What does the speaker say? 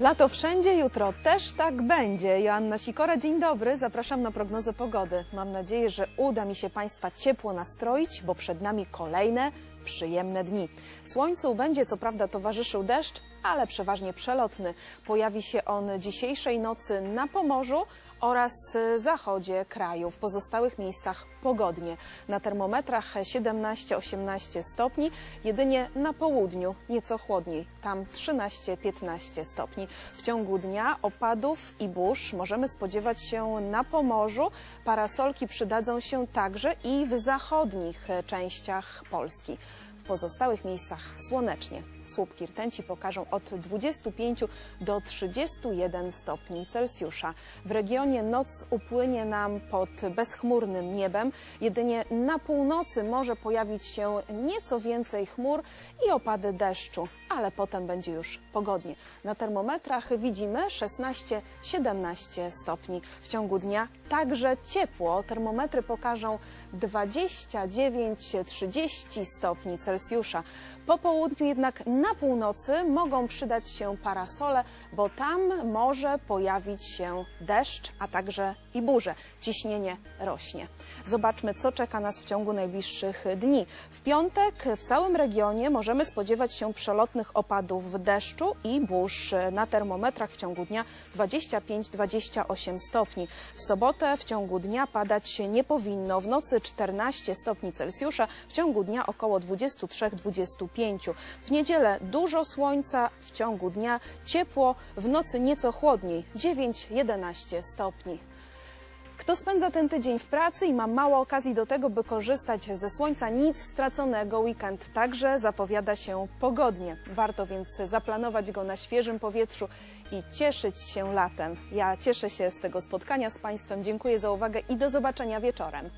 Lato wszędzie, jutro też tak będzie. Joanna Sikora, dzień dobry. Zapraszam na prognozę pogody. Mam nadzieję, że uda mi się Państwa ciepło nastroić, bo przed nami kolejne przyjemne dni. Słońcu będzie co prawda towarzyszył deszcz, ale przeważnie przelotny. Pojawi się on dzisiejszej nocy na Pomorzu oraz zachodzie kraju. W pozostałych miejscach pogodnie. Na termometrach 17-18 stopni, jedynie na południu nieco chłodniej, tam 13-15 stopni. W ciągu dnia opadów i burz możemy spodziewać się na Pomorzu. Parasolki przydadzą się także i w zachodnich częściach Polski. Pozostałych miejscach słonecznie. Słupki rtęci pokażą od 25 do 31 stopni Celsjusza. W regionie noc upłynie nam pod bezchmurnym niebem. Jedynie na północy może pojawić się nieco więcej chmur i opady deszczu, ale potem będzie już pogodnie. Na termometrach widzimy 16-17 stopni. W ciągu dnia także ciepło. Termometry pokażą 29-30 stopni Celsjusza. Po południu jednak na północy mogą przydać się parasole, bo tam może pojawić się deszcz, a także i burze. Ciśnienie rośnie. Zobaczmy, co czeka nas w ciągu najbliższych dni. W piątek w całym regionie możemy spodziewać się przelotnych opadów deszczu i burz. Na termometrach w ciągu dnia 25-28 stopni. W sobotę w ciągu dnia padać nie powinno. W nocy 14 stopni Celsjusza, w ciągu dnia około 23-25. W niedzielę dużo słońca, w ciągu dnia ciepło, w nocy nieco chłodniej 9-11 stopni. Kto spędza ten tydzień w pracy i ma mało okazji do tego, by korzystać ze słońca, nic straconego. Weekend także zapowiada się pogodnie. Warto więc zaplanować go na świeżym powietrzu i cieszyć się latem. Ja cieszę się z tego spotkania z Państwem. Dziękuję za uwagę i do zobaczenia wieczorem.